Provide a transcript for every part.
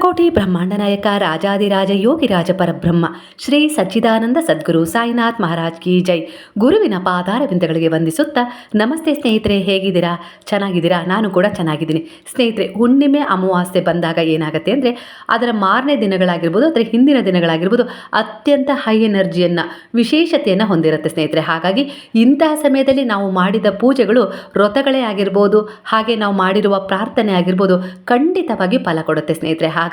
ಶತಕೋಟಿ ಬ್ರಹ್ಮಾಂಡ ನಾಯಕ ರಾಜಾದಿರಾಜ ಯೋಗಿರಾಜ ಪರಬ್ರಹ್ಮ, ಶ್ರೀ ಸಚ್ಚಿದಾನಂದ ಸದ್ಗುರು ಸಾಯಿನಾಥ್ ಮಹಾರಾಜ್ ಕಿ ಜೈ. ಗುರುವಿನ ಪಾದಾರವಿಂದಗಳಿಗೆ ವಂದಿಸುತ್ತಾ, ನಮಸ್ತೆ ಸ್ನೇಹಿತರೆ, ಹೇಗಿದ್ದೀರಾ? ಚೆನ್ನಾಗಿದ್ದೀರಾ? ನಾನು ಕೂಡ ಚೆನ್ನಾಗಿದ್ದೀನಿ. ಸ್ನೇಹಿತರೆ, ಹುಣ್ಣಿಮೆ ಅಮಾವಾಸ್ಯೆ ಬಂದಾಗ ಏನಾಗುತ್ತೆ ಅಂದರೆ, ಅದರ ಮಾರನೇ ದಿನಗಳಾಗಿರ್ಬೋದು ಅದರ ಹಿಂದಿನ ದಿನಗಳಾಗಿರ್ಬೋದು ಅತ್ಯಂತ ಹೈ ಎನರ್ಜಿಯನ್ನು ವಿಶೇಷತೆಯನ್ನು ಹೊಂದಿರುತ್ತೆ ಸ್ನೇಹಿತರೆ. ಹಾಗಾಗಿ ಇಂತಹ ಸಮಯದಲ್ಲಿ ನಾವು ಮಾಡಿದ ಪೂಜೆಗಳು ವ್ರತಗಳೇ ಆಗಿರ್ಬೋದು, ಹಾಗೆ ನಾವು ಮಾಡಿರುವ ಪ್ರಾರ್ಥನೆ ಆಗಿರ್ಬೋದು, ಖಂಡಿತವಾಗಿ ಫಲ ಕೊಡುತ್ತೆ ಸ್ನೇಹಿತರೆ. ಹಾಗಾಗಿ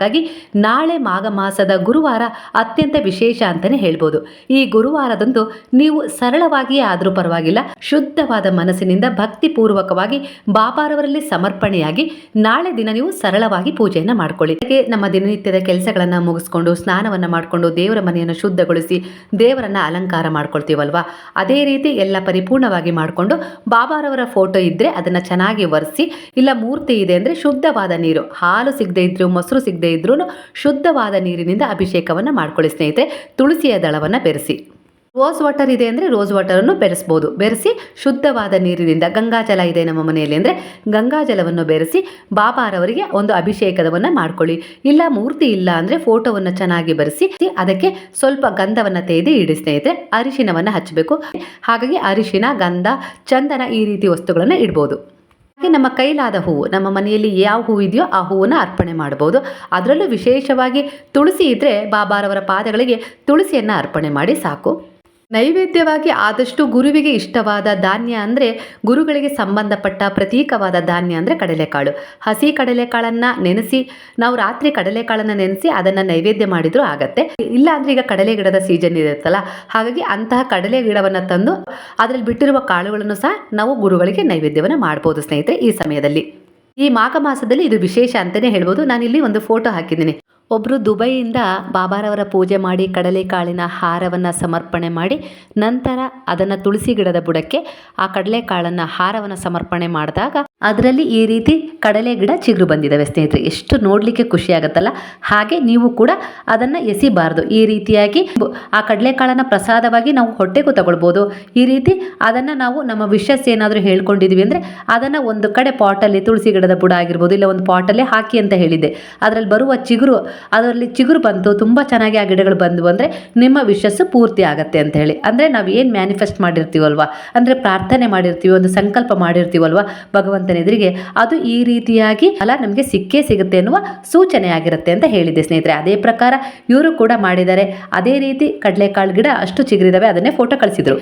ನಾಳೆ ಮಾಘ ಮಾಸದ ಗುರುವಾರ ಅತ್ಯಂತ ವಿಶೇಷ ಅಂತಲೇ ಹೇಳ್ಬೋದು. ಈ ಗುರುವಾರದಂದು ನೀವು ಸರಳವಾಗಿಯೇ ಆದರೂ ಪರವಾಗಿಲ್ಲ, ಶುದ್ಧವಾದ ಮನಸ್ಸಿನಿಂದ ಭಕ್ತಿಪೂರ್ವಕವಾಗಿ ಬಾಬಾರವರಲ್ಲಿ ಸಮರ್ಪಣೆಯಾಗಿ ನಾಳೆ ದಿನ ನೀವು ಸರಳವಾಗಿ ಪೂಜೆಯನ್ನು ಮಾಡ್ಕೊಳ್ಳಿ. ಹಾಗೆ ನಮ್ಮ ದಿನನಿತ್ಯದ ಕೆಲಸಗಳನ್ನು ಮುಗಿಸ್ಕೊಂಡು, ಸ್ನಾನವನ್ನು ಮಾಡಿಕೊಂಡು, ದೇವರ ಮನೆಯನ್ನು ಶುದ್ಧಗೊಳಿಸಿ, ದೇವರನ್ನ ಅಲಂಕಾರ ಮಾಡ್ಕೊಳ್ತೀವಲ್ವಾ? ಅದೇ ರೀತಿ ಎಲ್ಲ ಪರಿಪೂರ್ಣವಾಗಿ ಮಾಡಿಕೊಂಡು ಬಾಬಾರವರ ಫೋಟೋ ಇದ್ದರೆ ಅದನ್ನು ಚೆನ್ನಾಗಿ ಒರೆಸಿ, ಇಲ್ಲ ಮೂರ್ತಿ ಇದೆ ಅಂದರೆ ಶುದ್ಧವಾದ ನೀರು, ಹಾಲು ಸಿಗದೆ ಇದ್ರೂ, ಮೊಸರು ಸಿಗದೆ ಇದ್ರೂ ಶುದ್ಧವಾದ ನೀರಿನಿಂದ ಅಭಿಷೇಕವನ್ನು ಮಾಡ್ಕೊಳ್ಳಿ, ಸ್ನೇಹಿತರೆ. ತುಳಸಿಯ ದಳವನ್ನು ಬೆರೆಸಿ. ರೋಸ್ ವಾಟರ್ ಇದೆ ಅಂದರೆ ರೋಸ್ ವಾಟರನ್ನು ಬೆರೆಸ್ಬೋದು. ಬೆರೆಸಿ ಶುದ್ಧವಾದ ನೀರಿನಿಂದ ಗಂಗಾಜಲ ಇದೆ ನಮ್ಮ ಮನೆಯಲ್ಲಿ ಅಂದರೆ ಗಂಗಾಜಲವನ್ನು ಬೆರೆಸಿ ಬಾಬಾರವರಿಗೆ ಒಂದು ಅಭಿಷೇಕವನ್ನು ಮಾಡ್ಕೊಳ್ಳಿ. ಇಲ್ಲ ಮೂರ್ತಿ ಇಲ್ಲ ಅಂದರೆ ಫೋಟೋವನ್ನು ಚೆನ್ನಾಗಿ ಬೆರೆಸಿ ಅದಕ್ಕೆ ಸ್ವಲ್ಪ ಗಂಧವನ್ನು ತೆಗೆದು ಇಡಿ, ಸ್ನೇಹಿತರೆ. ಅರಿಶಿನವನ್ನು ಹಚ್ಚಬೇಕು. ಹಾಗಾಗಿ ಅರಿಶಿನ ಗಂಧ, ಚಂದನ ಈ ರೀತಿ ವಸ್ತುಗಳನ್ನು ಇಡ್ಬೋದು. ನಮ್ಮ ಕೈಲಾದ ಹೂವು, ನಮ್ಮ ಮನೆಯಲ್ಲಿ ಯಾವ ಹೂವು ಇದೆಯೋ ಆ ಹೂವನ್ನು ಅರ್ಪಣೆ ಮಾಡ್ಬೋದು ಅದರಲ್ಲೂ ವಿಶೇಷವಾಗಿ ತುಳಸಿ ಇದ್ದರೆ ಬಾಬಾರವರ ಪಾದಗಳಿಗೆ ತುಳಸಿಯನ್ನು ಅರ್ಪಣೆ ಮಾಡಿ ಸಾಕು. ನೈವೇದ್ಯವಾಗಿ ಆದಷ್ಟು ಗುರುವಿಗೆ ಇಷ್ಟವಾದ ಧಾನ್ಯ ಅಂದರೆ ಗುರುಗಳಿಗೆ ಸಂಬಂಧಪಟ್ಟ ಪ್ರತೀಕವಾದ ಧಾನ್ಯ ಅಂದರೆ ಕಡಲೆಕಾಳು. ಹಸಿ ಕಡಲೆಕಾಳನ್ನು ನೆನೆಸಿ, ನಾವು ರಾತ್ರಿ ಕಡಲೆಕಾಳನ್ನು ನೆನೆಸಿ ಅದನ್ನು ನೈವೇದ್ಯ ಮಾಡಿದರೂ ಆಗತ್ತೆ. ಇಲ್ಲಾಂದರೆ ಈಗ ಕಡಲೆ ಗಿಡದ ಸೀಸನ್ ಇರುತ್ತಲ್ಲ, ಹಾಗಾಗಿ ಅಂತಹ ಕಡಲೆ ಗಿಡವನ್ನು ತಂದು ಅದರಲ್ಲಿ ಬಿಟ್ಟಿರುವ ಕಾಳುಗಳನ್ನು ಸಹ ನಾವು ಗುರುಗಳಿಗೆ ನೈವೇದ್ಯವನ್ನು ಮಾಡ್ಬೋದು ಸ್ನೇಹಿತರೆ ಈ ಸಮಯದಲ್ಲಿ. ಈ ಮಾಘ ಮಾಸದಲ್ಲಿ ಇದು ವಿಶೇಷ ಅಂತಲೇ ಹೇಳ್ಬೋದು. ನಾನಿಲ್ಲಿ ಒಂದು ಫೋಟೋ ಹಾಕಿದ್ದೀನಿ. ಒಬ್ಬರು ದುಬೈಯಿಂದ ಬಾಬಾರವರ ಪೂಜೆ ಮಾಡಿ ಕಡಲೆಕಾಳಿನ ಹಾರವನ್ನು ಸಮರ್ಪಣೆ ಮಾಡಿ ನಂತರ ಅದನ್ನು ತುಳಸಿ ಗಿಡದ ಬುಡಕ್ಕೆ ಆ ಕಡಲೆಕಾಳನ್ನು ಹಾರವನ್ನು ಸಮರ್ಪಣೆ ಮಾಡಿದಾಗ ಅದರಲ್ಲಿ ಈ ರೀತಿ ಕಡಲೆ ಗಿಡ ಚಿಗುರು ಬಂದಿದ್ದಾವೆ ಸ್ನೇಹಿತರೆ. ಎಷ್ಟು ನೋಡಲಿಕ್ಕೆ ಖುಷಿಯಾಗುತ್ತಲ್ಲ ಹಾಗೆ ನೀವು ಕೂಡ ಅದನ್ನು ಎಸಿಬಾರ್ದು. ಈ ರೀತಿಯಾಗಿ ಆ ಕಡಲೆಕಾಳನ್ನು ಪ್ರಸಾದವಾಗಿ ನಾವು ಹೊಟ್ಟೆಗೂ ತಗೊಳ್ಬೋದು. ಈ ರೀತಿ ಅದನ್ನು ನಾವು ನಮ್ಮ ವಿಶಸ್ ಏನಾದರೂ ಹೇಳ್ಕೊಂಡಿದ್ವಿ ಅಂದರೆ ಅದನ್ನು ಒಂದು ಕಡೆ ಪಾಟಲ್ಲಿ ತುಳಸಿ ಗಿಡದ ಬುಡ ಆಗಿರ್ಬೋದು, ಇಲ್ಲ ಒಂದು ಪಾಟಲ್ಲಿ ಹಾಕಿ ಅಂತ ಹೇಳಿದ್ದೆ. ಅದರಲ್ಲಿ ಬರುವ ಚಿಗುರು, ಅದರಲ್ಲಿ ಚಿಗುರು ಬಂತು, ತುಂಬ ಚೆನ್ನಾಗಿ ಆ ಗಿಡಗಳು ಬಂದವು ಅಂದರೆ ನಿಮ್ಮ ವಿಶಸ್ಸು ಪೂರ್ತಿ ಆಗುತ್ತೆ ಅಂತ ಹೇಳಿ. ಅಂದರೆ ನಾವು ಏನು ಮ್ಯಾನಿಫೆಸ್ಟ್ ಮಾಡಿರ್ತೀವಲ್ವ? ಅಂದರೆ ಪ್ರಾರ್ಥನೆ ಮಾಡಿರ್ತೀವಿ, ಒಂದು ಸಂಕಲ್ಪ ಮಾಡಿರ್ತೀವಲ್ವ? ಭಗವಂತನ ಎದುರಿಗೆ ಅದು ಈ ರೀತಿಯಾಗಿ ಫಲ ನಮಗೆ ಸಿಕ್ಕೇ ಸಿಗುತ್ತೆ ಎನ್ನುವ ಸೂಚನೆ ಆಗಿರುತ್ತೆ ಅಂತ ಹೇಳಿದೆ ಸ್ನೇಹಿತರೆ. ಅದೇ ಪ್ರಕಾರ ಇವರು ಕೂಡ ಮಾಡಿದ್ದಾರೆ. ಅದೇ ರೀತಿ ಕಡಲೆಕಾಳು ಗಿಡ ಅಷ್ಟು ಚಿಗುರಿದಾವೆ, ಅದನ್ನೇ ಫೋಟೋ ಕಳಿಸಿದ್ರು.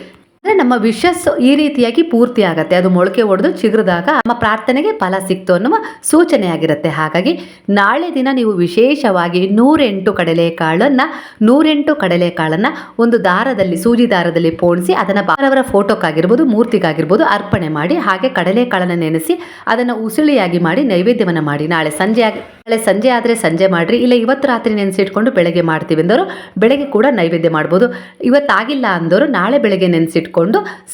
ಅಂದರೆ ನಮ್ಮ ವಿಶಸ್ ಈ ರೀತಿಯಾಗಿ ಪೂರ್ತಿ ಆಗತ್ತೆ. ಅದು ಮೊಳಕೆ ಒಡೆದು ಚಿಗುರಿದಾಗ ನಮ್ಮ ಪ್ರಾರ್ಥನೆಗೆ ಫಲ ಸಿಕ್ತು ಅನ್ನುವ ಸೂಚನೆ ಆಗಿರುತ್ತೆ ಹಾಗಾಗಿ ನಾಳೆ ದಿನ ನೀವು ವಿಶೇಷವಾಗಿ ನೂರೆಂಟು ಕಡಲೆಕಾಳನ್ನು ನೂರೆಂಟು ಕಡಲೆಕಾಳನ್ನು ಒಂದು ದಾರದಲ್ಲಿ, ಸೂಜಿ ದಾರದಲ್ಲಿ ಪೋಣಿಸಿ ಅದನ್ನು ಬಾರವರ ಫೋಟೋಕ್ಕಾಗಿರ್ಬೋದು, ಮೂರ್ತಿಗಾಗಿರ್ಬೋದು ಅರ್ಪಣೆ ಮಾಡಿ, ಹಾಗೆ ಕಡಲೆಕಾಳನ್ನು ನೆನೆಸಿ ಅದನ್ನು ಉಸುಳಿಯಾಗಿ ಮಾಡಿ, ನೈವೇದ್ಯವನ್ನು ಮಾಡಿ. ನಾಳೆ ಸಂಜೆ ನಾಳೆ ಸಂಜೆ ಆದರೆ ಸಂಜೆ ಮಾಡಿರಿ. ಇಲ್ಲ ಇವತ್ತು ರಾತ್ರಿ ನೆನೆಸಿಟ್ಕೊಂಡು ಬೆಳಗ್ಗೆ ಮಾಡ್ತೀವಿ ಅಂದರು ಬೆಳಗ್ಗೆ ಕೂಡ ನೈವೇದ್ಯ ಮಾಡ್ಬೋದು. ಇವತ್ತಾಗಿಲ್ಲ ಅಂದವರು ನಾಳೆ ಬೆಳಗ್ಗೆ ನೆನೆಸಿಟ್ಕೊಂಡು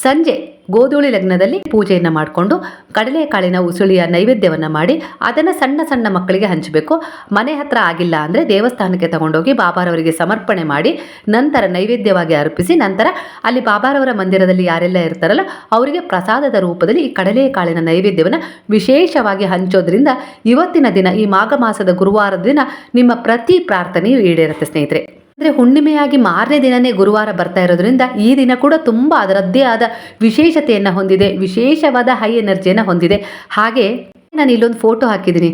ಸಂಜೆ ಗೋಧೂಳಿ ಲಗ್ನದಲ್ಲಿ ಪೂಜೆಯನ್ನು ಮಾಡಿಕೊಂಡು ಕಡಲೆಕಾಳಿನ ಉಸುಳಿಯ ನೈವೇದ್ಯವನ್ನು ಮಾಡಿ ಅದನ್ನು ಸಣ್ಣ ಸಣ್ಣ ಮಕ್ಕಳಿಗೆ ಹಂಚಬೇಕು. ಮನೆ ಹತ್ರ ಆಗಿಲ್ಲ ಅಂದರೆ ದೇವಸ್ಥಾನಕ್ಕೆ ತಗೊಂಡೋಗಿ ಬಾಬಾರವರಿಗೆ ಸಮರ್ಪಣೆ ಮಾಡಿ ನಂತರ ನೈವೇದ್ಯವಾಗಿ ಅರ್ಪಿಸಿ ನಂತರ ಅಲ್ಲಿ ಬಾಬಾರವರ ಮಂದಿರದಲ್ಲಿ ಯಾರೆಲ್ಲ ಇರ್ತಾರಲ್ಲ ಅವರಿಗೆ ಪ್ರಸಾದದ ರೂಪದಲ್ಲಿ ಈ ಕಡಲೆಕಾಳಿನ ನೈವೇದ್ಯವನ್ನು ವಿಶೇಷವಾಗಿ ಹಂಚೋದ್ರಿಂದ ಇವತ್ತಿನ ದಿನ ಈ ಮಾಘ ಮಾಸದ ಗುರುವಾರದ ದಿನ ನಿಮ್ಮ ಪ್ರತಿ ಪ್ರಾರ್ಥನೆಯು ಈಡೇರುತ್ತೆ ಸ್ನೇಹಿತರೆ. ಅಂದರೆ ಹುಣ್ಣಿಮೆಯಾಗಿ ಮಾರನೇ ದಿನನೇ ಗುರುವಾರ ಬರ್ತಾ ಇರೋದ್ರಿಂದ ಈ ದಿನ ಕೂಡ ತುಂಬ ಅದರದ್ದೇ ಆದ ವಿಶೇಷತೆಯನ್ನು ಹೊಂದಿದೆ, ವಿಶೇಷವಾದ ಹೈ ಎನರ್ಜಿಯನ್ನು ಹೊಂದಿದೆ. ಹಾಗೆ ನಾನು ಇಲ್ಲೊಂದು ಫೋಟೋ ಹಾಕಿದ್ದೀನಿ.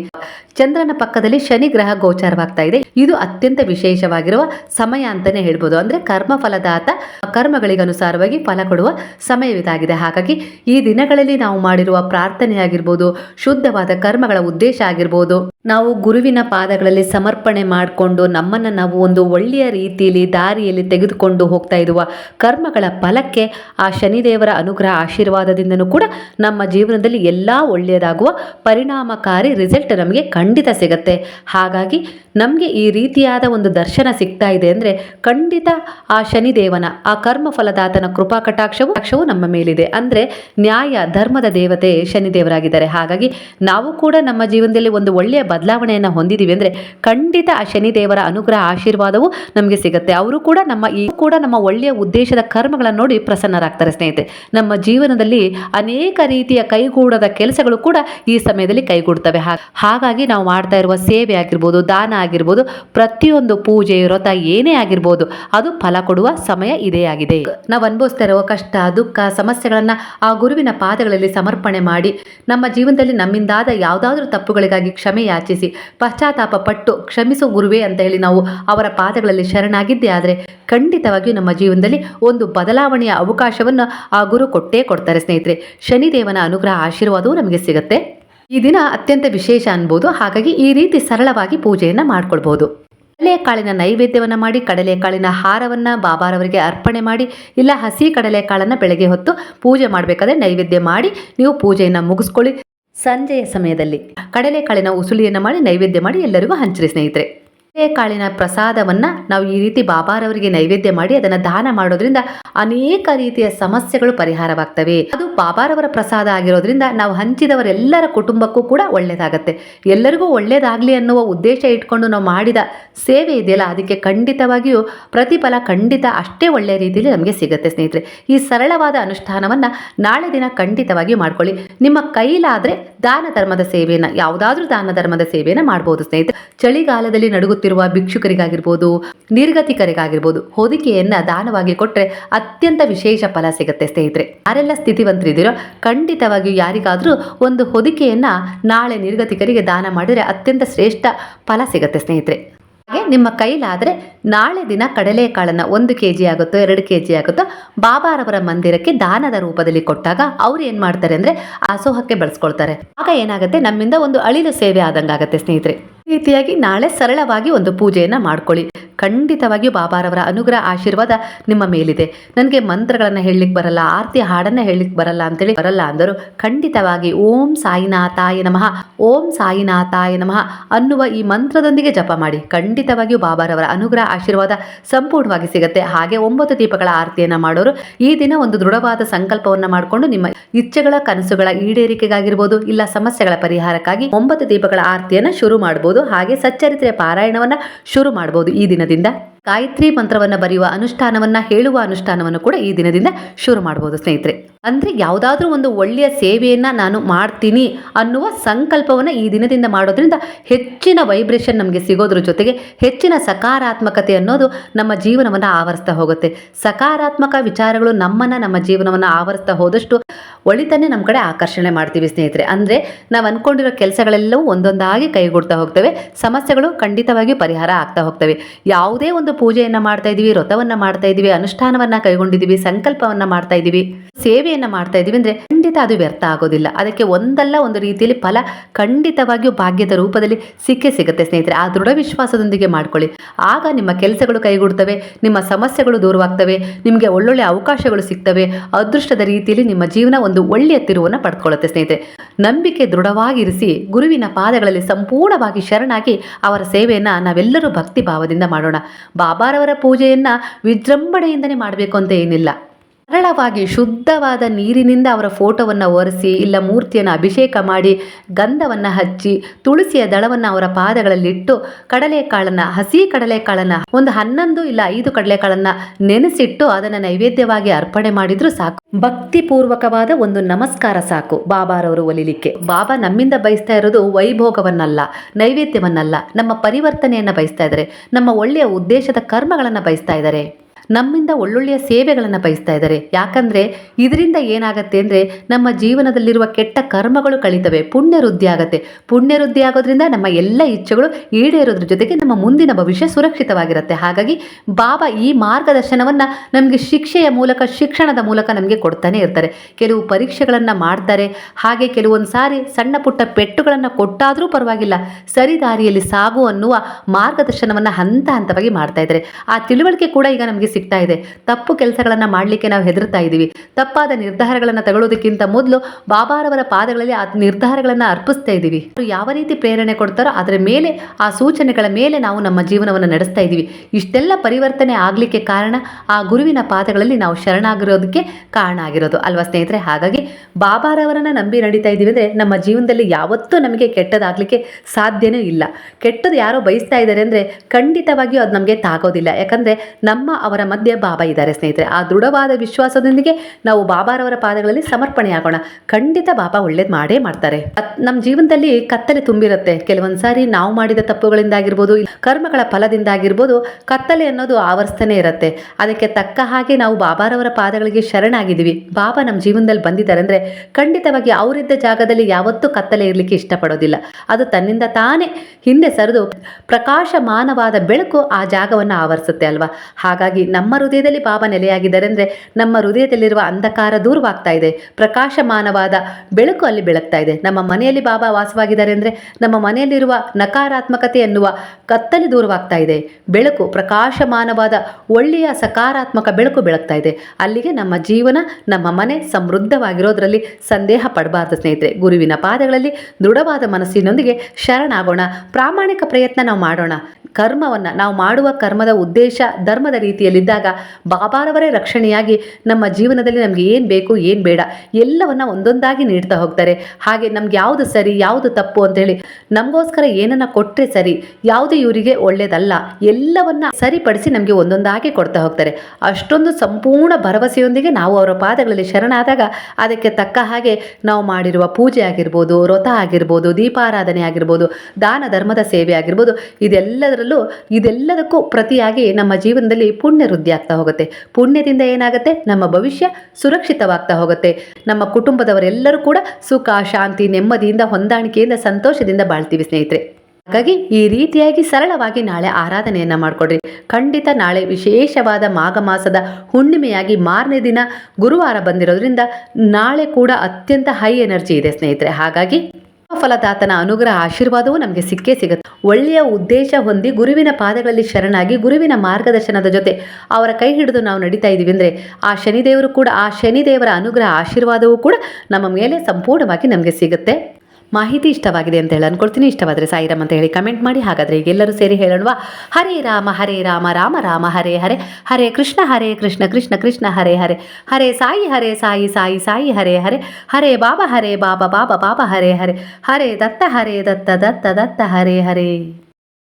ಚಂದ್ರನ ಪಕ್ಕದಲ್ಲಿ ಶನಿ ಗ್ರಹ ಗೋಚಾರವಾಗ್ತಾ ಇದೆ. ಇದು ಅತ್ಯಂತ ವಿಶೇಷವಾಗಿರುವ ಸಮಯ ಅಂತಾನೆ ಹೇಳ್ಬೋದು. ಅಂದ್ರೆ ಕರ್ಮ ಫಲದಾತ ಕರ್ಮಗಳಿಗೆ ಅನುಸಾರವಾಗಿ ಫಲ ಕೊಡುವ ಸಮಯವಿದಾಗಿದೆ. ಹಾಗಾಗಿ ಈ ದಿನಗಳಲ್ಲಿ ನಾವು ಮಾಡಿರುವ ಪ್ರಾರ್ಥನೆ ಆಗಿರ್ಬೋದು ಶುದ್ಧವಾದ ಕರ್ಮಗಳ ಉದ್ದೇಶ ಆಗಿರ್ಬೋದು ನಾವು ಗುರುವಿನ ಪಾದಗಳಲ್ಲಿ ಸಮರ್ಪಣೆ ಮಾಡಿಕೊಂಡು ನಮ್ಮನ್ನು ನಾವು ಒಂದು ಒಳ್ಳೆಯ ರೀತಿಯಲ್ಲಿ ದಾರಿಯಲ್ಲಿ ತೆಗೆದುಕೊಂಡು ಹೋಗ್ತಾ ಇರುವ ಕರ್ಮಗಳ ಫಲಕ್ಕೆ ಆ ಶನಿದೇವರ ಅನುಗ್ರಹ ಆಶೀರ್ವಾದದಿಂದನೂ ಕೂಡ ನಮ್ಮ ಜೀವನದಲ್ಲಿ ಎಲ್ಲ ಒಳ್ಳೆಯದಾಗುವ ಪರಿಣಾಮಕಾರಿ ರಿಸಲ್ಟ್ ನಮಗೆ ಖಂಡಿತ ಸಿಗತ್ತೆ. ಹಾಗಾಗಿ ನಮಗೆ ಈ ರೀತಿಯಾದ ಒಂದು ದರ್ಶನ ಸಿಗ್ತಾ ಇದೆ ಅಂದರೆ ಖಂಡಿತ ಆ ಶನಿದೇವನ, ಆ ಕರ್ಮ ಫಲದಾತನ ಕೃಪಾ ಕಟಾಕ್ಷವು ಕಟಾಕ್ಷವು ನಮ್ಮ ಮೇಲಿದೆ. ಅಂದರೆ ನ್ಯಾಯ, ಧರ್ಮದ ದೇವತೆ ಶನಿದೇವರಾಗಿದ್ದಾರೆ. ಹಾಗಾಗಿ ನಾವು ಕೂಡ ನಮ್ಮ ಜೀವನದಲ್ಲಿ ಒಂದು ಒಳ್ಳೆಯ ಬದಲಾವಣೆಯನ್ನು ಹೊಂದಿದ್ದೀವಿ ಅಂದರೆ ಖಂಡಿತ ಆ ಶನಿದೇವರ ಅನುಗ್ರಹ, ಆಶೀರ್ವಾದವು ನಮಗೆ ಸಿಗುತ್ತೆ. ಅವರು ಕೂಡ ನಮ್ಮ ಈ ಕೂಡ ನಮ್ಮ ಒಳ್ಳೆಯ ಉದ್ದೇಶದ ಕರ್ಮಗಳನ್ನು ನೋಡಿ ಪ್ರಸನ್ನರಾಗ್ತಾರೆ ಸ್ನೇಹಿತರೆ. ನಮ್ಮ ಜೀವನದಲ್ಲಿ ಅನೇಕ ರೀತಿಯ ಕೈಗೂಡದ ಕೆಲಸಗಳು ಕೂಡ ಈ ಸಮಯದಲ್ಲಿ ಕೈಗೂಡ್ತವೆ. ಹಾಗಾಗಿ ನಾವು ಮಾಡ್ತಾ ಇರುವ ಸೇವೆ ಆಗಿರ್ಬೋದು, ದಾನ ಆಗಿರ್ಬೋದು, ಪ್ರತಿಯೊಂದು ಪೂಜೆ, ವ್ರತ ಏನೇ ಆಗಿರ್ಬೋದು, ಅದು ಫಲ ಕೊಡುವ ಸಮಯ ಇದೇ ಆಗಿದೆ. ನಾವು ಅನುಭವಿಸ್ತಾ ಇರುವ ಕಷ್ಟ, ದುಃಖ, ಸಮಸ್ಯೆಗಳನ್ನು ಆ ಗುರುವಿನ ಪಾದಗಳಲ್ಲಿ ಸಮರ್ಪಣೆ ಮಾಡಿ ನಮ್ಮ ಜೀವನದಲ್ಲಿ ನಮ್ಮಿಂದಾದ ಯಾವುದಾದ್ರೂ ತಪ್ಪುಗಳಿಗಾಗಿ ಕ್ಷಮೆ ಯಾಚಿಸಿ. ಪಶ್ಚಾತ್ತಾಪ ಪಟ್ಟು ಕ್ಷಮಿಸು ಗುರುವೇ ಅಂತ ಹೇಳಿ ನಾವು ಅವರ ಪಾದಗಳಲ್ಲಿ ಶರಣಾಗಿದ್ದೇ ಆದರೆ ಖಂಡಿತವಾಗಿಯೂ ನಮ್ಮ ಜೀವನದಲ್ಲಿ ಒಂದು ಬದಲಾವಣೆಯ ಅವಕಾಶವನ್ನು ಆ ಗುರು ಕೊಟ್ಟೇ ಕೊಡ್ತಾರೆ ಸ್ನೇಹಿತರೆ. ಶನಿದೇವನ ಅನುಗ್ರಹ ಆಶೀರ್ವಾದವೂ ನಮಗೆ ಸಿಗುತ್ತೆ. ಈ ದಿನ ಅತ್ಯಂತ ವಿಶೇಷ ಅನ್ಬೋದು. ಹಾಗಾಗಿ ಈ ರೀತಿ ಸರಳವಾಗಿ ಪೂಜೆಯನ್ನು ಮಾಡ್ಕೊಳ್ಬಹುದು ಕಡಲೆಕಾಳಿನ ನೈವೇದ್ಯವನ್ನು ಮಾಡಿ, ಕಡಲೆಕಾಳಿನ ಹಾರವನ್ನು ಬಾಬಾರವರಿಗೆ ಅರ್ಪಣೆ ಮಾಡಿ, ಇಲ್ಲ ಹಸಿ ಕಡಲೆಕಾಳನ್ನು ಬೆಳಗ್ಗೆ ಹೊತ್ತು ಪೂಜೆ ಮಾಡಬೇಕಾದ್ರೆ ನೈವೇದ್ಯ ಮಾಡಿ, ನೀವು ಪೂಜೆಯನ್ನು ಮುಗಿಸ್ಕೊಳ್ಳಿ. ಸಂಜೆಯ ಸಮಯದಲ್ಲಿ. ಕಡಲೆಕಾಳಿನ ಉಸುಲಿಯನ್ನು ಮಾಡಿ ನೈವೇದ್ಯ ಮಾಡಿ ಎಲ್ಲರಿಗೂ ಹಂಚಿರಿ ಸ್ನೇಹಿತರೆ. ಕಡಲೆಕಾಳಿನ ಪ್ರಸಾದವನ್ನ ನಾವು ಈ ರೀತಿ ಬಾಬಾರವರಿಗೆ ನೈವೇದ್ಯ ಮಾಡಿ ಅದನ್ನ ದಾನ ಮಾಡೋದ್ರಿಂದ ಅನೇಕ ರೀತಿಯ ಸಮಸ್ಯೆಗಳು ಪರಿಹಾರವಾಗ್ತವೆ. ಅದು ಬಾಬಾರವರ ಪ್ರಸಾದ ಆಗಿರೋದ್ರಿಂದ ನಾವು ಹಂಚಿದವರೆಲ್ಲರ ಕುಟುಂಬಕ್ಕೂ ಕೂಡ ಒಳ್ಳೇದಾಗತ್ತೆ. ಎಲ್ಲರಿಗೂ ಒಳ್ಳೆಯದಾಗಲಿ ಅನ್ನುವ ಉದ್ದೇಶ ಇಟ್ಕೊಂಡು ನಾವು ಮಾಡಿದ ಸೇವೆ ಇದೆಯಲ್ಲ, ಅದಕ್ಕೆ ಖಂಡಿತವಾಗಿಯೂ ಪ್ರತಿಫಲ ಖಂಡಿತ ಅಷ್ಟೇ ಒಳ್ಳೆಯ ರೀತಿಯಲ್ಲಿ ನಮಗೆ ಸಿಗುತ್ತೆ ಸ್ನೇಹಿತರೆ. ಈ ಸರಳವಾದ ಅನುಷ್ಠಾನವನ್ನ ನಾಳೆ ದಿನ ಖಂಡಿತವಾಗಿ ಮಾಡ್ಕೊಳ್ಳಿ. ನಿಮ್ಮ ಕೈಲಾದ್ರೆ ದಾನ ಧರ್ಮದ ಸೇವೆಯನ್ನು, ಯಾವುದಾದ್ರೂ ದಾನ ಧರ್ಮದ ಸೇವೆಯನ್ನು ಮಾಡ್ಬೋದು ಸ್ನೇಹಿತರೆ. ಚಳಿಗಾಲದಲ್ಲಿ ನಡುಗುತ್ತಿರುವ ಭಿಕ್ಷುಕರಿಗಾಗಿರ್ಬೋದು, ನಿರ್ಗತಿಕರಿಗಾಗಿರ್ಬೋದು, ಹೊದಿಕೆಯನ್ನ ದಾನವಾಗಿ ಕೊಟ್ಟರೆ ಅತ್ಯಂತ ವಿಶೇಷ ಫಲ ಸಿಗುತ್ತೆ ಸ್ನೇಹಿತರೆ. ಯಾರೆಲ್ಲ ಸ್ಥಿತಿವಂತರಿದ್ದೀರೋ ಖಂಡಿತವಾಗಿಯೂ ಯಾರಿಗಾದರೂ ಒಂದು ಹೊದಿಕೆಯನ್ನ ನಾಳೆ ನಿರ್ಗತಿಕರಿಗೆ ದಾನ ಮಾಡಿದರೆ ಅತ್ಯಂತ ಶ್ರೇಷ್ಠ ಫಲ ಸಿಗುತ್ತೆ ಸ್ನೇಹಿತರೆ. ಹಾಗೆ ನಿಮ್ಮ ಕೈಲಾದರೆ ನಾಳೆ ದಿನ ಕಡಲೆಕಾಳನ್ನು ಒಂದು ಕೆ ಜಿ ಆಗುತ್ತೋ, ಎರಡು ಕೆ ಜಿ ಆಗುತ್ತೋ, ಬಾಬಾರವರ ಮಂದಿರಕ್ಕೆ ದಾನದ ರೂಪದಲ್ಲಿ ಕೊಟ್ಟಾಗ ಅವ್ರು ಏನು ಮಾಡ್ತಾರೆ ಅಂದರೆ ಆಸೋಹಕ್ಕೆ ಬಳಸ್ಕೊಳ್ತಾರೆ. ಆಗ ಏನಾಗುತ್ತೆ? ನಮ್ಮಿಂದ ಒಂದು ಅಳಿಲು ಸೇವೆ ಆದಂಗಾಗುತ್ತೆ ಸ್ನೇಹಿತರೆ. ರೀತಿಯಾಗಿ ನಾಳೆ ಸರಳವಾಗಿ ಒಂದು ಪೂಜೆಯನ್ನು ಮಾಡ್ಕೊಳ್ಳಿ. ಖಂಡಿತವಾಗಿಯೂ ಬಾಬಾರವರ ಅನುಗ್ರಹ, ಆಶೀರ್ವಾದ ನಿಮ್ಮ ಮೇಲಿದೆ. ನನಗೆ ಮಂತ್ರಗಳನ್ನು ಹೇಳಲಿಕ್ಕೆ ಬರಲ್ಲ, ಆರತಿ ಹಾಡನ್ನು ಹೇಳಲಿಕ್ಕೆ ಬರಲ್ಲ ಅಂತೇಳಿ ಬರಲ್ಲ ಅಂದರು ಖಂಡಿತವಾಗಿ ಓಂ ಸಾಯಿನಾಥಾಯ ನಮಃ, ಓಂ ಸಾಯಿನಾಥಾಯ ನಮಃ ಅನ್ನುವ ಈ ಮಂತ್ರದೊಂದಿಗೆ ಜಪ ಮಾಡಿ. ಖಂಡಿತವಾಗಿಯೂ ಬಾಬಾರವರ ಅನುಗ್ರಹ, ಆಶೀರ್ವಾದ ಸಂಪೂರ್ಣವಾಗಿ ಸಿಗುತ್ತೆ. ಹಾಗೆ ಒಂಬತ್ತು ದೀಪಗಳ ಆರತಿಯನ್ನು ಮಾಡೋರು ಈ ದಿನ ಒಂದು ದೃಢವಾದ ಸಂಕಲ್ಪವನ್ನು ಮಾಡಿಕೊಂಡು ನಿಮ್ಮ ಇಚ್ಛೆಗಳ, ಕನಸುಗಳ ಈಡೇರಿಕೆಗಾಗಿರ್ಬೋದು, ಇಲ್ಲ ಸಮಸ್ಯೆಗಳ ಪರಿಹಾರಕ್ಕಾಗಿ ಒಂಬತ್ತು ದೀಪಗಳ ಆರತಿಯನ್ನು ಶುರು ಮಾಡ್ಬೋದು. ಹಾಗೆ ಸಚ್ಚರಿತ್ರೆಯ ಪಾರಾಯಣವನ್ನು ಶುರು ಮಾಡ್ಬೋದು ಈ ದಿನದಿಂದ. ಗಾಯತ್ರಿ ಮಂತ್ರವನ್ನು ಬರೆಯುವ ಅನುಷ್ಠಾನವನ್ನು, ಹೇಳುವ ಅನುಷ್ಠಾನವನ್ನು ಕೂಡ ಈ ದಿನದಿಂದ ಶುರು ಮಾಡ್ಬೋದು ಸ್ನೇಹಿತರೆ. ಅಂದರೆ ಯಾವುದಾದ್ರೂ ಒಂದು ಒಳ್ಳೆಯ ಸೇವೆಯನ್ನು ನಾನು ಮಾಡ್ತೀನಿ ಅನ್ನುವ ಸಂಕಲ್ಪವನ್ನು ಈ ದಿನದಿಂದ ಮಾಡೋದ್ರಿಂದ ಹೆಚ್ಚಿನ ವೈಬ್ರೇಷನ್ ನಮಗೆ ಸಿಗೋದ್ರ ಜೊತೆಗೆ ಹೆಚ್ಚಿನ ಸಕಾರಾತ್ಮಕತೆ ಅನ್ನೋದು ನಮ್ಮ ಜೀವನವನ್ನು ಆವರಿಸ್ತಾ ಹೋಗುತ್ತೆ. ಸಕಾರಾತ್ಮಕ ವಿಚಾರಗಳು ನಮ್ಮನ್ನು, ನಮ್ಮ ಜೀವನವನ್ನು ಆವರಿಸ್ತಾ ಹೋದಷ್ಟು ಒಳಿತನ್ನೇ ನಮ್ಮ ಕಡೆ ಆಕರ್ಷಣೆ ಮಾಡ್ತೀವಿ ಸ್ನೇಹಿತರೆ. ಅಂದರೆ ನಾವು ಅಂದ್ಕೊಂಡಿರೋ ಕೆಲಸಗಳೆಲ್ಲವೂ ಒಂದೊಂದಾಗಿ ಕೈಗೂಡ್ತಾ ಹೋಗ್ತವೆ. ಸಮಸ್ಯೆಗಳು ಖಂಡಿತವಾಗಿ ಪರಿಹಾರ ಆಗ್ತಾ ಹೋಗ್ತವೆ. ಯಾವುದೇ ಒಂದು ಪೂಜೆಯನ್ನು ಮಾಡ್ತಾ ಇದ್ದೀವಿ ವ್ರತವನ್ನು ಮಾಡ್ತಾ ಇದ್ದೀವಿ ಅನುಷ್ಠಾನವನ್ನು ಕೈಗೊಂಡಿದ್ದೀವಿ ಸಂಕಲ್ಪವನ್ನು ಮಾಡ್ತಾ ಇದ್ದೀವಿ ಸೇವೆಯನ್ನು ಮಾಡ್ತಾ ಇದ್ದೀವಿ ಅಂದರೆ ಖಂಡಿತ ಅದು ವ್ಯರ್ಥ ಆಗೋದಿಲ್ಲ. ಅದಕ್ಕೆ ಒಂದಲ್ಲ ಒಂದು ರೀತಿಯಲ್ಲಿ ಫಲ ಖಂಡಿತವಾಗಿಯೂ ಭಾಗ್ಯದ ರೂಪದಲ್ಲಿ ಸಿಕ್ಕೇ ಸಿಗುತ್ತೆ ಸ್ನೇಹಿತರೆ. ಆ ದೃಢ ವಿಶ್ವಾಸದೊಂದಿಗೆ ಮಾಡ್ಕೊಳ್ಳಿ. ಆಗ ನಿಮ್ಮ ಕೆಲಸಗಳು ಕೈಗೂಡ್ತವೆ, ನಿಮ್ಮ ಸಮಸ್ಯೆಗಳು ದೂರವಾಗ್ತವೆ, ನಿಮಗೆ ಒಳ್ಳೊಳ್ಳೆ ಅವಕಾಶಗಳು ಸಿಗ್ತವೆ, ಅದೃಷ್ಟದ ರೀತಿಯಲ್ಲಿ ನಿಮ್ಮ ಜೀವನ ಒಂದು ಒಳ್ಳೆಯ ತಿರುವನ್ನು ಪಡ್ಕೊಳ್ಳುತ್ತೆ ಸ್ನೇಹಿತರೆ. ನಂಬಿಕೆ ದೃಢವಾಗಿರಿಸಿ, ಗುರುವಿನ ಪಾದಗಳಲ್ಲಿ ಸಂಪೂರ್ಣವಾಗಿ ಶರಣಾಗಿ ಅವರ ಸೇವೆಯನ್ನು ನಾವೆಲ್ಲರೂ ಭಕ್ತಿ ಭಾವದಿಂದ ಮಾಡೋಣ. ಬಾಬಾರವರ ಪೂಜೆಯನ್ನು ವಿಜೃಂಭಣೆಯಿಂದನೇ ಮಾಡಬೇಕು ಅಂತ ಏನಿಲ್ಲ. ಸರಳವಾಗಿ ಶುದ್ಧವಾದ ನೀರಿನಿಂದ ಅವರ ಫೋಟೋವನ್ನು ಒರೆಸಿ ಇಲ್ಲ ಮೂರ್ತಿಯನ್ನು ಅಭಿಷೇಕ ಮಾಡಿ ಗಂಧವನ್ನು ಹಚ್ಚಿ ತುಳಸಿಯ ದಳವನ್ನು ಅವರ ಪಾದಗಳಲ್ಲಿಟ್ಟು ಕಡಲೆಕಾಳನ್ನು, ಹಸಿ ಕಡಲೆಕಾಳನ್ನು, ಒಂದು ಹನ್ನೊಂದು ಇಲ್ಲ ಐದು ಕಡಲೆಕಾಳನ್ನು ನೆನೆಸಿಟ್ಟು ಅದನ್ನು ನೈವೇದ್ಯವಾಗಿ ಅರ್ಪಣೆ ಮಾಡಿದ್ರು ಸಾಕು. ಭಕ್ತಿಪೂರ್ವಕವಾದ ಒಂದು ನಮಸ್ಕಾರ ಸಾಕು ಬಾಬಾರವರು ಒಲಿಲಿಕ್ಕೆ. ಬಾಬಾ ನಮ್ಮಿಂದ ಬಯಸ್ತಾ ಇರೋದು ವೈಭೋಗವನ್ನಲ್ಲ, ನೈವೇದ್ಯವನ್ನಲ್ಲ, ನಮ್ಮ ಪರಿವರ್ತನೆಯನ್ನು ಬಯಸ್ತಾ ಇದ್ದಾರೆ, ನಮ್ಮ ಒಳ್ಳೆಯ ಉದ್ದೇಶದ ಕರ್ಮಗಳನ್ನು ಬಯಸ್ತಾ ಇದ್ದಾರೆ. ನಮ್ಮಿಂದ ಒಳ್ಳೊಳ್ಳೆಯ ಸೇವೆಗಳನ್ನು ಬಯಸ್ತಾ ಇದ್ದಾರೆ. ಯಾಕಂದರೆ ಇದರಿಂದ ಏನಾಗುತ್ತೆ ಅಂದರೆ ನಮ್ಮ ಜೀವನದಲ್ಲಿರುವ ಕೆಟ್ಟ ಕರ್ಮಗಳು ಕಳೀತವೆ ಪುಣ್ಯ ವೃದ್ಧಿ ಆಗುತ್ತೆ. ಪುಣ್ಯ ವೃದ್ಧಿ ಆಗೋದ್ರಿಂದ ನಮ್ಮ ಎಲ್ಲ ಇಚ್ಛೆಗಳು ಈಡೇರೋದ್ರ ಜೊತೆಗೆ ನಮ್ಮ ಮುಂದಿನ ಭವಿಷ್ಯ ಸುರಕ್ಷಿತವಾಗಿರುತ್ತೆ. ಹಾಗಾಗಿ ಬಾಬಾ ಈ ಮಾರ್ಗದರ್ಶನವನ್ನು ನಮಗೆ ಶಿಕ್ಷೆಯ ಮೂಲಕ, ಶಿಕ್ಷಣದ ಮೂಲಕ ನಮಗೆ ಕೊಡ್ತಾನೆ ಇರ್ತಾರೆ. ಕೆಲವು ಪರೀಕ್ಷೆಗಳನ್ನು ಮಾಡ್ತಾರೆ. ಹಾಗೆ ಕೆಲವೊಂದು ಸಾರಿ ಸಣ್ಣ ಪುಟ್ಟ ಪೆಟ್ಟುಗಳನ್ನು ಕೊಟ್ಟಾದರೂ ಪರವಾಗಿಲ್ಲ, ಸರಿ ದಾರಿಯಲ್ಲಿ ಸಾಗು ಅನ್ನುವ ಮಾರ್ಗದರ್ಶನವನ್ನು ಹಂತ ಹಂತವಾಗಿ ಮಾಡ್ತಾ ಇದ್ದಾರೆ. ಆ ತಿಳುವಳಿಕೆ ಕೂಡ ಈಗ ನಮಗೆ ಸಿಗ್ತಾ ಇದೆ. ತಪ್ಪು ಕೆಲಸಗಳನ್ನು ಮಾಡಲಿಕ್ಕೆ ನಾವು ಹೆದರ್ತಾ ಇದ್ದೀವಿ ತಪ್ಪಾದ ನಿರ್ಧಾರಗಳನ್ನು ತಗೊಳ್ಳೋದಕ್ಕಿಂತ ಮೊದಲು ಬಾಬಾರವರ ಪಾದಗಳಲ್ಲಿ ಆ ನಿರ್ಧಾರಗಳನ್ನು ಅರ್ಪಿಸ್ತಾ ಇದ್ದೀವಿ ಅವರು ಯಾವ ರೀತಿ ಪ್ರೇರಣೆ ಕೊಡ್ತಾರೋ ಅದರ ಮೇಲೆ, ಆ ಸೂಚನೆಗಳ ಮೇಲೆ ನಾವು ನಮ್ಮ ಜೀವನವನ್ನು ನಡೆಸ್ತಾ ಇದ್ದೀವಿ ಇಷ್ಟೆಲ್ಲ ಪರಿವರ್ತನೆ ಆಗಲಿಕ್ಕೆ ಕಾರಣ ಆ ಗುರುವಿನ ಪಾದಗಳಲ್ಲಿ ನಾವು ಶರಣಾಗಿರೋದಕ್ಕೆ ಕಾರಣ ಆಗಿರೋದು. ಅಲ್ವಾ ಸ್ನೇಹಿತರೆ? ಹಾಗಾಗಿ ಬಾಬಾರವರನ್ನ ನಂಬಿ ನಡೀತಾ ಇದ್ದೀವಿ ಅಂದರೆ ನಮ್ಮ ಜೀವನದಲ್ಲಿ ಯಾವತ್ತೂ ನಮಗೆ ಕೆಟ್ಟದಾಗಲಿಕ್ಕೆ ಸಾಧ್ಯನೇ ಇಲ್ಲ. ಕೆಟ್ಟದ್ದು ಯಾರೋ ಬಯಸ್ತಾ ಇದ್ದಾರೆ ಅಂದರೆ ಖಂಡಿತವಾಗಿಯೂ ಅದು ನಮಗೆ ತಾಗೋದಿಲ್ಲ. ಯಾಕಂದರೆ ನಮ್ಮ ಅವರ ಮಧ್ಯೆ ಬಾಬಾ ಇದ್ದಾರೆ, ಸ್ನೇಹಿತರೆ. ಆ ದೃಢವಾದ ವಿಶ್ವಾಸದೊಂದಿಗೆ ನಾವು ಬಾಬಾರವರ ಪಾದಗಳಲ್ಲಿ ಸಮರ್ಪಣೆ ಆಗೋಣ ಖಂಡಿತ ಬಾಬಾ ಒಳ್ಳೇದು ಮಾಡೇ ಮಾಡ್ತಾರೆ. ನಮ್ಮ ಜೀವನದಲ್ಲಿ ಕತ್ತಲೆ ತುಂಬಿರುತ್ತೆ. ಕೆಲವೊಂದು ಸಾರಿ ನಾವು ಮಾಡಿದ ತಪ್ಪುಗಳಿಂದಾಗಿರ್ಬೋದು ಕರ್ಮಗಳ ಫಲದಿಂದಾಗಿರ್ಬೋದು, ಕತ್ತಲೆ ಅನ್ನೋದು ಆವರಿಸ್ತಾನೆ ಇರುತ್ತೆ. ಅದಕ್ಕೆ ತಕ್ಕ ಹಾಗೆ ನಾವು ಬಾಬಾರವರ ಪಾದಗಳಿಗೆ ಶರಣಾಗಿದ್ದೀವಿ. ಬಾಬಾ ನಮ್ಮ ಜೀವನದಲ್ಲಿ ಬಂದಿದ್ದಾರೆ ಅಂದರೆ ಖಂಡಿತವಾಗಿ ಅವರಿದ್ದ ಜಾಗದಲ್ಲಿ ಯಾವತ್ತೂ ಕತ್ತಲೆ ಇರಲಿಕ್ಕೆ ಇಷ್ಟಪಡೋದಿಲ್ಲ. ಅದು ತನ್ನಿಂದ ತಾನೇ ಹಿಂದೆ ಸರಿದು ಪ್ರಕಾಶಮಾನವಾದ ಬೆಳಕು ಆ ಜಾಗವನ್ನು ಆವರಿಸುತ್ತೆ ಅಲ್ವಾ? ಹಾಗಾಗಿ ನಮ್ಮ ಹೃದಯದಲ್ಲಿ ಬಾಬಾ ನೆಲೆಯಾಗಿದ್ದಾರೆ ಅಂದರೆ ನಮ್ಮ ಹೃದಯದಲ್ಲಿರುವ ಅಂಧಕಾರ ದೂರವಾಗ್ತಾ ಇದೆ. ಪ್ರಕಾಶಮಾನವಾದ ಬೆಳಕು ಅಲ್ಲಿ ಬೆಳಗ್ತಾ ಇದೆ. ನಮ್ಮ ಮನೆಯಲ್ಲಿ ಬಾಬಾ ವಾಸವಾಗಿದ್ದಾರೆ ಅಂದರೆ ನಮ್ಮ ಮನೆಯಲ್ಲಿರುವ ನಕಾರಾತ್ಮಕತೆ ಎನ್ನುವ ಕತ್ತಲೆ ದೂರವಾಗ್ತಾ ಇದೆ. ಬೆಳಕು, ಪ್ರಕಾಶಮಾನವಾದ ಒಳ್ಳೆಯ ಸಕಾರಾತ್ಮಕ ಬೆಳಕು ಬೆಳಗ್ತಾ ಇದೆ. ಅಲ್ಲಿಗೆ ನಮ್ಮ ಜೀವನ, ನಮ್ಮ ಮನೆ ಸಮೃದ್ಧವಾಗಿರೋದ್ರಲ್ಲಿ ಸಂದೇಹ ಪಡಬಾರದು ಸ್ನೇಹಿತರೆ. ಗುರುವಿನ ಪಾದಗಳಲ್ಲಿ ದೃಢವಾದ ಮನಸ್ಸಿನೊಂದಿಗೆ ಶರಣಾಗೋಣ. ಪ್ರಾಮಾಣಿಕ ಪ್ರಯತ್ನ ನಾವು ಮಾಡೋಣ. ಕರ್ಮವನ್ನು, ನಾವು ಮಾಡುವ ಕರ್ಮದ ಉದ್ದೇಶ ಧರ್ಮದ ರೀತಿಯಲ್ಲಿದ್ದಾಗ ಬಾಬಾರವರೇ ರಕ್ಷಣೆಯಾಗಿ ನಮ್ಮ ಜೀವನದಲ್ಲಿ ನಮಗೆ ಏನು ಬೇಕು, ಏನು ಬೇಡ, ಎಲ್ಲವನ್ನು ಒಂದೊಂದಾಗಿ ನೀಡ್ತಾ ಹೋಗ್ತಾರೆ. ಹಾಗೆ ನಮ್ಗೆ ಯಾವುದು ಸರಿ, ಯಾವುದು ತಪ್ಪು ಅಂತೇಳಿ ನಮಗೋಸ್ಕರ ಏನನ್ನ ಕೊಟ್ಟರೆ ಸರಿ, ಯಾವುದು ಇವರಿಗೆ ಒಳ್ಳೆಯದಲ್ಲ ಎಲ್ಲವನ್ನ ಸರಿಪಡಿಸಿ ನಮಗೆ ಒಂದೊಂದಾಗಿ ಕೊಡ್ತಾ ಹೋಗ್ತಾರೆ. ಅಷ್ಟೊಂದು ಸಂಪೂರ್ಣ ಭರವಸೆಯೊಂದಿಗೆ ನಾವು ಅವರ ಪಾದಗಳಲ್ಲಿ ಶರಣಾದಾಗ ಅದಕ್ಕೆ ತಕ್ಕ ಹಾಗೆ ನಾವು ಮಾಡಿರುವ ಪೂಜೆ ಆಗಿರ್ಬೋದು, ವ್ರತ ಆಗಿರ್ಬೋದು, ದೀಪಾರಾಧನೆ ಆಗಿರ್ಬೋದು, ದಾನ ಧರ್ಮದ ಸೇವೆ ಆಗಿರ್ಬೋದು ಇದೆಲ್ಲದರಲ್ಲೂ ಇದೆಲ್ಲದಕ್ಕೂ ಪ್ರತಿಯಾಗಿ ನಮ್ಮ ಜೀವನದಲ್ಲಿ ಪುಣ್ಯ ವೃದ್ಧಿ ಆಗ್ತಾ ಹೋಗುತ್ತೆ. ಪುಣ್ಯದಿಂದ ಏನಾಗುತ್ತೆ? ನಮ್ಮ ಭವಿಷ್ಯ ಸುರಕ್ಷಿತವಾಗ್ತಾ ಹೋಗುತ್ತೆ. ನಮ್ಮ ಕುಟುಂಬದವರೆಲ್ಲರೂ ಕೂಡ ಸುಖ, ಶಾಂತಿ, ನೆಮ್ಮದಿಯಿಂದ, ಹೊಂದಾಣಿಕೆಯಿಂದ, ಸಂತೋಷದಿಂದ ಬಾಳ್ತೀವಿ ಸ್ನೇಹಿತರೆ. ಹಾಗಾಗಿ ಈ ರೀತಿಯಾಗಿ ಸರಳವಾಗಿ ನಾಳೆ ಆರಾಧನೆಯನ್ನ ಮಾಡಿಕೊಡ್ರಿ. ಖಂಡಿತ ನಾಳೆ ವಿಶೇಷವಾದ ಮಾಘ ಮಾಸದ ಹುಣ್ಣಿಮೆಯಾಗಿ ಮಾರನೇ ದಿನ ಗುರುವಾರ ಬಂದಿರೋದ್ರಿಂದ ನಾಳೆ ಕೂಡ ಅತ್ಯಂತ ಹೈ ಎನರ್ಜಿ ಇದೆ ಸ್ನೇಹಿತರೆ. ಹಾಗಾಗಿ ಫಲದಾತನ ಅನುಗ್ರಹ ಆಶೀರ್ವಾದವು ನಮಗೆ ಸಿಕ್ಕೇ ಸಿಗುತ್ತೆ. ಒಳ್ಳೆಯ ಉದ್ದೇಶ ಹೊಂದಿ ಗುರುವಿನ ಪಾದಗಳಲ್ಲಿ ಶರಣಾಗಿ ಗುರುವಿನ ಮಾರ್ಗದರ್ಶನದ ಜೊತೆ ಅವರ ಕೈ ಹಿಡಿದು ನಾವು ನಡೀತಾ ಇದ್ದೀವಿ ಅಂದರೆ ಆ ಶನಿದೇವರು ಕೂಡ, ಆ ಶನಿದೇವರ ಅನುಗ್ರಹ ಆಶೀರ್ವಾದವೂ ಕೂಡ ನಮ್ಮ ಮೇಲೆ ಸಂಪೂರ್ಣವಾಗಿ ನಮಗೆ ಸಿಗುತ್ತೆ. ಮಾಹಿತಿ ಇಷ್ಟವಾಗಿದೆ ಅಂತ ಹೇಳಿ ಅನ್ಕೊಳ್ತೀನಿ. ಇಷ್ಟವಾದರೆ ಸಾಯಿರಾಮ್ ಅಂತ ಹೇಳಿ ಕಮೆಂಟ್ ಮಾಡಿ. ಹಾಗಾದರೆ ಈಗ ಎಲ್ಲರೂ ಸೇರಿ ಹೇಳೋಣವಾ? ಹರೇ ರಾಮ ಹರೇ ರಾಮ ರಾಮ ರಾಮ, ಹರೇ ಹರೇ. ಹರೇ ಕೃಷ್ಣ ಹರೇ ಕೃಷ್ಣ ಕೃಷ್ಣ ಕೃಷ್ಣ, ಹರೇ ಹರೇ. ಹರೇ ಸಾಯಿ ಹರೇ ಸಾಯಿ ಸಾಯಿ ಸಾಯಿ, ಹರೇ ಹರೇ. ಹರೇ ಬಾಬಾ ಹರೇ ಬಾಬಾ ಬಾಬಾ ಬಾಬಾ, ಹರೇ ಹರೇ. ಹರೇ ದತ್ತ ಹರೇ ದತ್ತ ದತ್ತ ದತ್ತ, ಹರೇ ಹರೇ.